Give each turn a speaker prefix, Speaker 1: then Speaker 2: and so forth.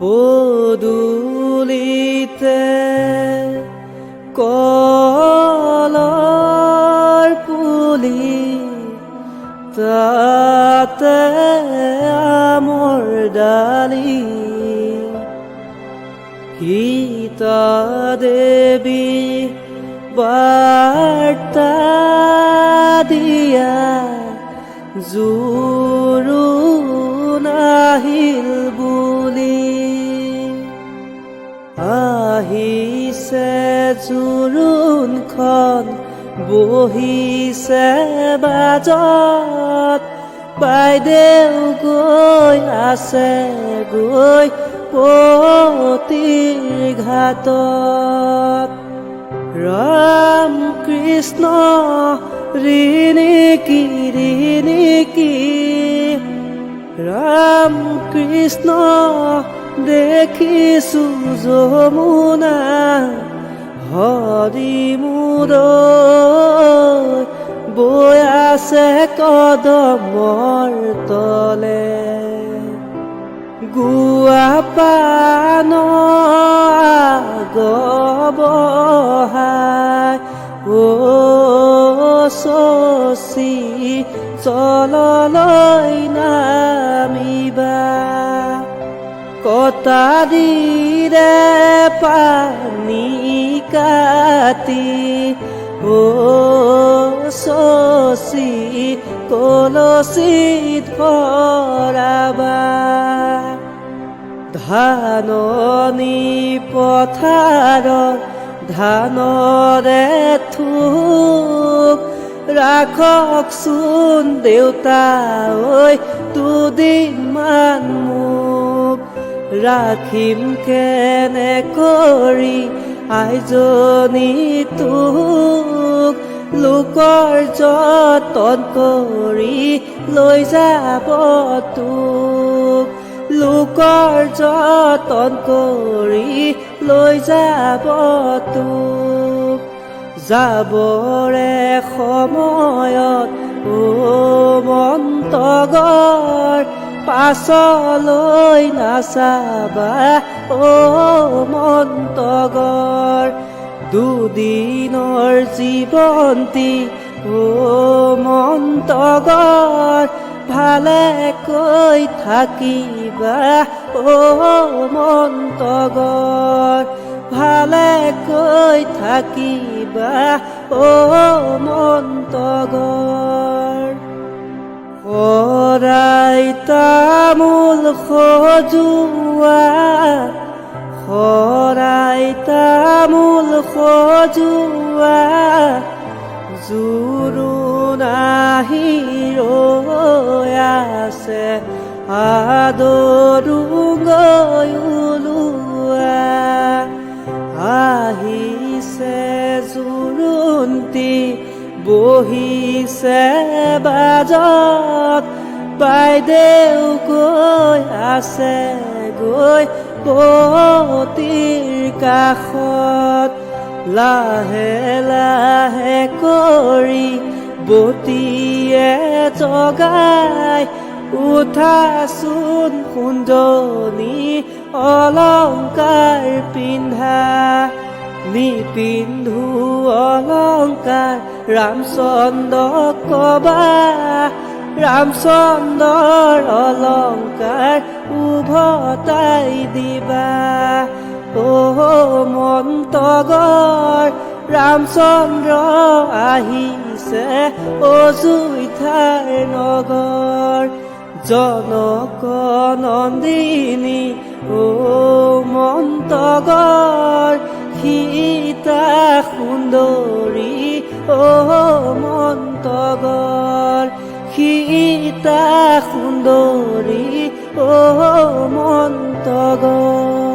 Speaker 1: পদুলিতে কলার পুলি তাতে আমর ডালি। গীতা দেবী বার্তা দিয়া জুৰু জোৰোণখন বহিছে বাজত। বাইদেউ গৈ আছে গৈ পতিৰ ৰাম কৃষ্ণ ঋণিকি ঋণিকি ৰাম কৃষ্ণ, দেখিছো যমুনা। মোৰ বৈ আছে কদমৰ তলে। গুৱা পান গবহাই ও শশী চললৈ নামিবা। কটাৰিৰে পানী কাটি ও শশী কলচিত ভৰাবা ধাননি পথাৰত ধানৰে থোক ৰাখকচোন দেউতা ঐ দুদিনমান মোক ৰাখিম কেনে কৰি আইজনী তোক লোকৰ যতন কৰি লৈ যাব তোক লোকৰ যতন কৰি লৈ যাব তোক। যাবৰে সময়ত ও পাছলৈ নাচাবা ও মন্তগৰ দুদিনৰ জীৱন্তী ও মন্তগৰ ভালেকৈ থাকিবা, ও মন্তগৰ ভালেকৈ থাকিবা, ও মন্তগৰ শৰাই তামোল সজোৱা শৰাই তামোল জোৰোণ আহি ৰৈ আছে আদৰো গৈ ওলোৱা আহিছে জোৰোণটি বহিছে বাজত বাইদেউ গৈ আছে গৈ পতিৰ কাষত। লাহে লাহে কৰি বতীয়ে জগাই উঠাচোন সুন্দনী অলংকাৰ পিন্ধা। নিপিন্ধো অলংকাৰ ৰামচন্দ্ৰক কবা ৰামচন্দ্ৰৰ অলংকাৰ উভতাই দিবা। ও মন্তগৰ ৰামচন্দ্ৰ আহিছে অযোধ্যাৰ নগৰ জনক নন্দিনী, ও মন্তগৰ সীতা সুন্দৰী ও মন্তগৰ সীতা সুন্দরী ও মন্তগৰ